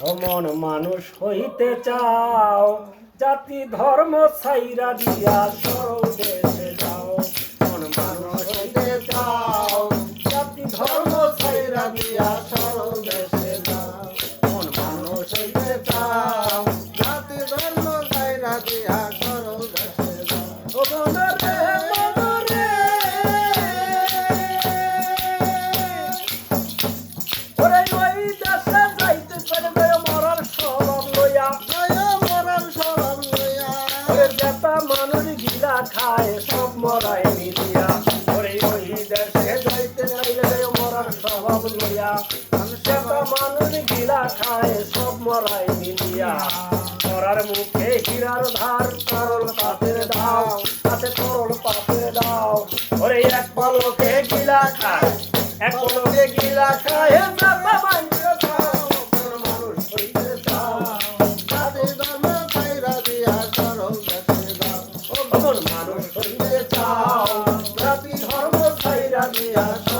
অমন মানুষ হইতে চাও, জাতি ধর্ম ছাইরা দিয়া সরল যাও মন মানুষ হইতে চাও, জাতি ধর্ম ছাইরা দিয়া সরল দেশে যাও মন মানুষ হইতে চাও, জাতি ধর্ম ছাইরা দিয়া সরল যাও। ওরে মানুষ গিলা খায়, সব মরাই মিলিয়া ওরে ওই দেশে মরার স্বভাব মানুষ গিলা খায়, সব মরাই মিলিয়া মরার মুখে হীরার ধার, তরল পাপের দাও তাতে তরল পাপের দাও ওরে এক পলকে গিলা খায়, এক পলকে গিলা খায়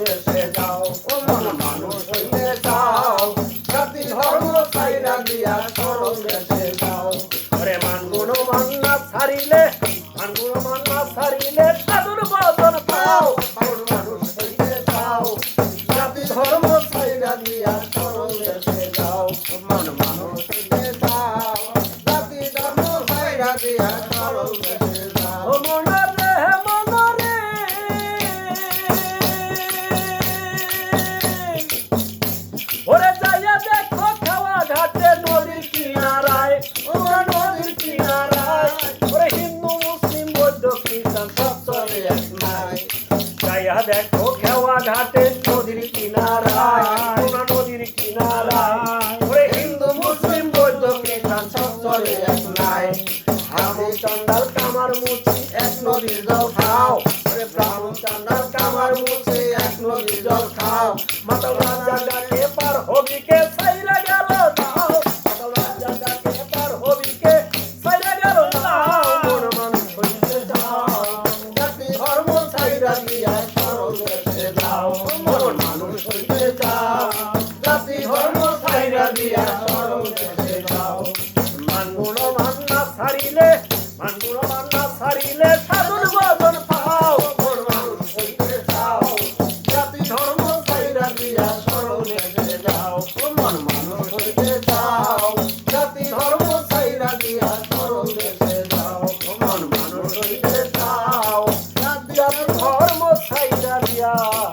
দেশে যাও। ও মন মানুষ হইতে চাও, জাতি ধর্ম ছাইরা দিয়া সরল দেশে যাও। ওরে মান গুণ মান্না ছাড়িলে মান পাও। হইতে চাও, জাতি ধর্ম ছাইরা দিয়া যাও। মন মানুষ ঘাটে নদীর কিনারায় নদীর কিনারায়। হিন্দু, মুসলিম, বৌদ্ধ, খ্রিস্টান, সব চলে এক নাই আমি চন্দাল কামার মুছি এক নদীর জল খাও। ব্রাহ্মণ চন্দাল কামার মুছি এক নদীর জল খাও। মাতা রাজা গাড়ি পার সাইরা দাও, মরণ মানুষ হইতে দাও জাতি, ধর্ম, ছাইরা দিয়া সরল যেতে দাও। মানগুলো মান্না ছাড়িলে মানগুলো মান্না ছাড়িলে সাধুর বদন পাও। মরণ মানুষ হইতে দাও জাতি, ধর্ম, ছাইরা দিয়া সরল যেতে দাও। মন মানুষ হইতে দাও জাতি, ধর্ম, ছাইরা দিয়া সরল যেতে মন মানুষ হইতে দাও জাতি, ধর্ম, ছাইরা 呀。